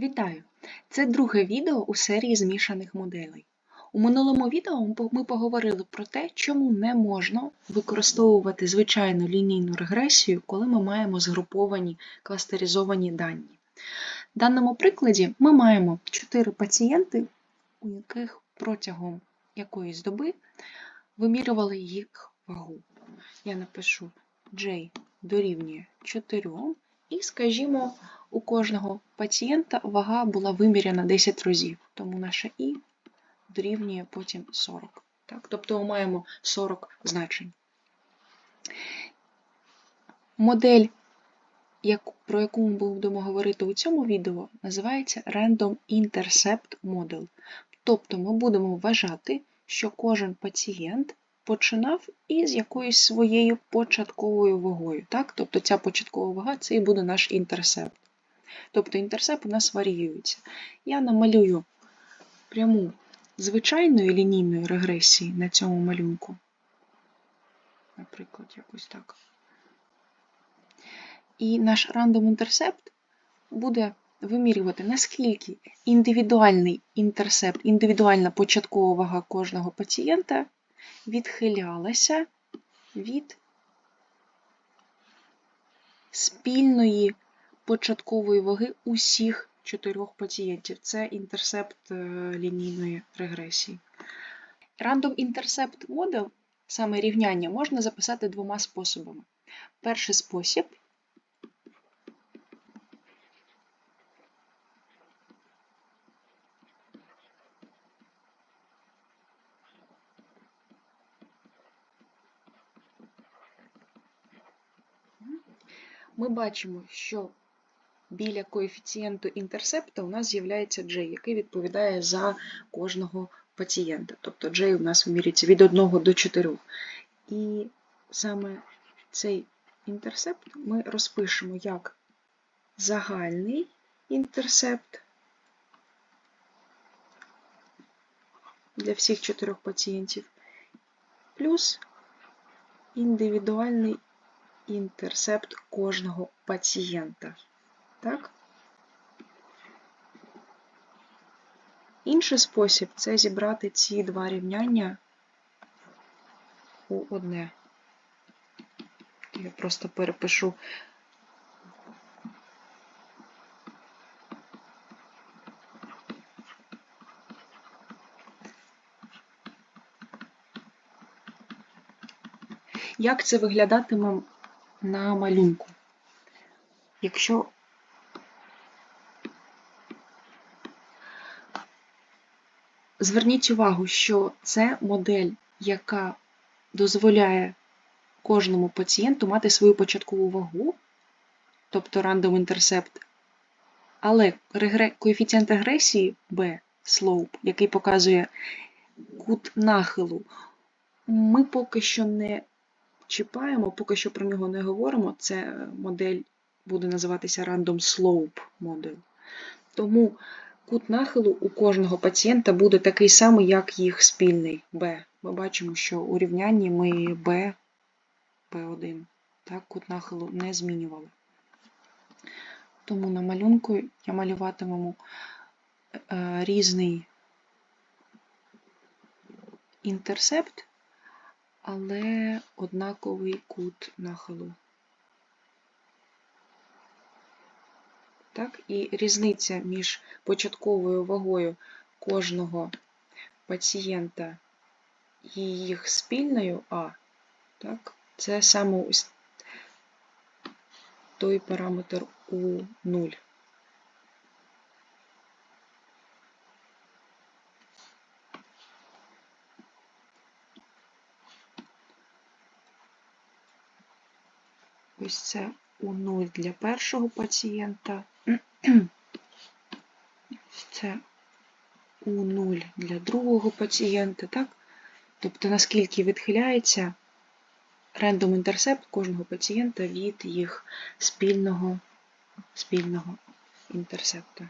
Вітаю! Це друге відео у серії змішаних моделей. У минулому відео ми поговорили про те, чому не можна використовувати звичайну лінійну регресію, коли ми маємо згруповані кластеризовані дані. В даному прикладі ми маємо 4 пацієнти, у яких протягом якоїсь доби вимірювали їх вагу. Я напишу J дорівнює 4 і, скажімо, у кожного пацієнта вага була виміряна 10 разів, тому наша І дорівнює потім 40. Так? Тобто ми маємо 40 значень. Модель, про яку ми будемо говорити у цьому відео, називається Random Intercept Model. Тобто ми будемо вважати, що кожен пацієнт починав із якоюсь своєю початковою вагою. Так? Тобто ця початкова вага це і буде наш інтерсепт. Тобто інтерсепт у нас варіюється. Я намалюю пряму звичайної лінійної регресії на цьому малюнку. Наприклад, якось так. І наш random інтерсепт буде вимірювати, наскільки індивідуальний інтерсепт, індивідуальна початкова вага кожного пацієнта відхилялася від спільної початкової ваги усіх чотирьох пацієнтів. Це інтерсепт е, лінійної регресії. Random Intercept Model, саме рівняння, можна записати двома способами. Перший спосіб ми бачимо, що біля коефіцієнту інтерсепта у нас з'являється J, який відповідає за кожного пацієнта. Тобто J у нас вимірюється від 1 до 4. І саме цей інтерсепт ми розпишемо як загальний інтерсепт для всіх чотирьох пацієнтів, плюс індивідуальний інтерсепт кожного пацієнта. Так? Інший спосіб це зібрати ці два рівняння у одне. Я просто перепишу. Як це виглядатиме на малюнку? Якщо Зверніть увагу, що це модель, яка дозволяє кожному пацієнту мати свою початкову вагу, тобто random intercept, але коефіцієнт регресії B, slope, який показує кут нахилу, ми поки що не чіпаємо, поки що про нього не говоримо. Це модель буде називатися Random Slope модель. Тому кут нахилу у кожного пацієнта буде такий самий, як їх спільний B. Ми бачимо, що у рівнянні ми B, B1, так, кут нахилу не змінювали. Тому на малюнку я малюватиму е, різний інтерсепт, але однаковий кут нахилу. Так? І різниця між початковою вагою кожного пацієнта і їх спільною А, так? це саме той параметр у 0. Ось це у 0 для першого пацієнта. Це у 0 для другого пацієнта, так? Тобто, наскільки відхиляється рандом інтерсепт кожного пацієнта від їх спільного, спільного інтерсепта.